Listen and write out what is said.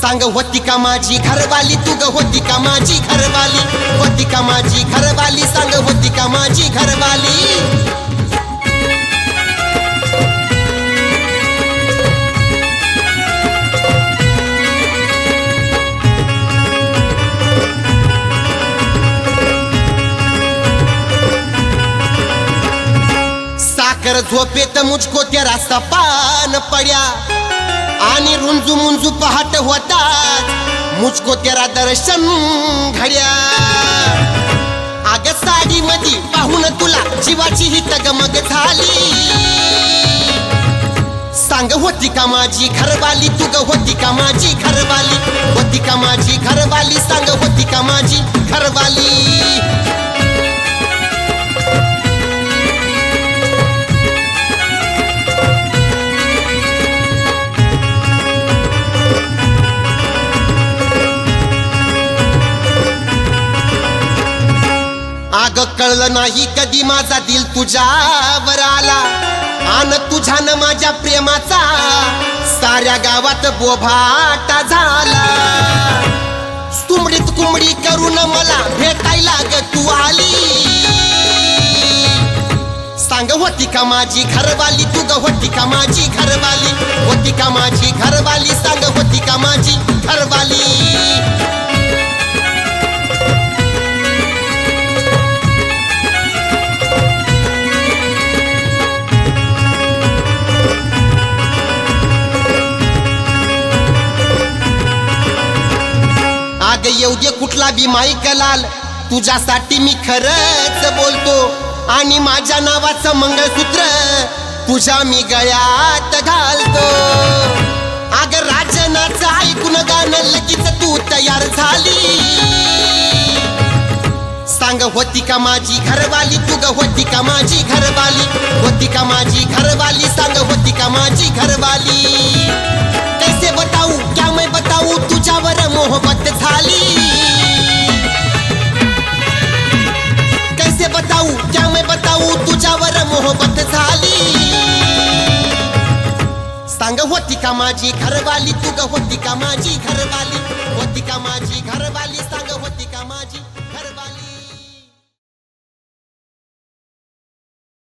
सांग होती का माझी घरवाली? तू ग होती का माझी घरवाली? होती का माझी घरवाली? सांग होती का माझी घरवाली? साखर झोपेत मुझको तेरा सपान पड्या. आणि रुंजू मुंजू पहाट होतात. मुचको तेरा दर्शन घड्या. आग साडी मधी पाहून तुला जीवाची ही तगमग झाली. सांग होती का माझी घरवाली? तुग होती का माझी घरवाली? होती का माझी घरवाली? सांग होती का माझी घरवाली? आग कळलं नाही कधी माझा दिल तुझ्यावर आला. आन तुझ्यानं माझ्या प्रेमाचा साऱ्या गावात बोभाटा झाला. तुमडीत कुंबडी करून मला भेटायला ग तू आली. सांग होती का माझी घरवाली? तू ग होती का माझी घरवाली? होती का माझी घरवाली? आग येऊ दे कुठला बी माईक लाल. तुझ्यासाठी मी खरंच बोलतो आणि माझ्या नावाचं मंगळसूत्र तुझ्या मी गळ्यात घालतो. आग राजनाचं ऐकून गाणं लगेच तू तयार झाली. सांग होती का माझी घरवाली? तू ग होती का माझी घरवाली? होती का माझी घरवाली? सांग होती का माझी घरवाली? कैसे बताऊ? क्या मैं बताऊ? तू क्या तुझ्यावर मोहबत झाली. सांग होती का माझी घरवाली? तू ग होती का माझी घरवाली? होती का माझी घरवाली? सांग होती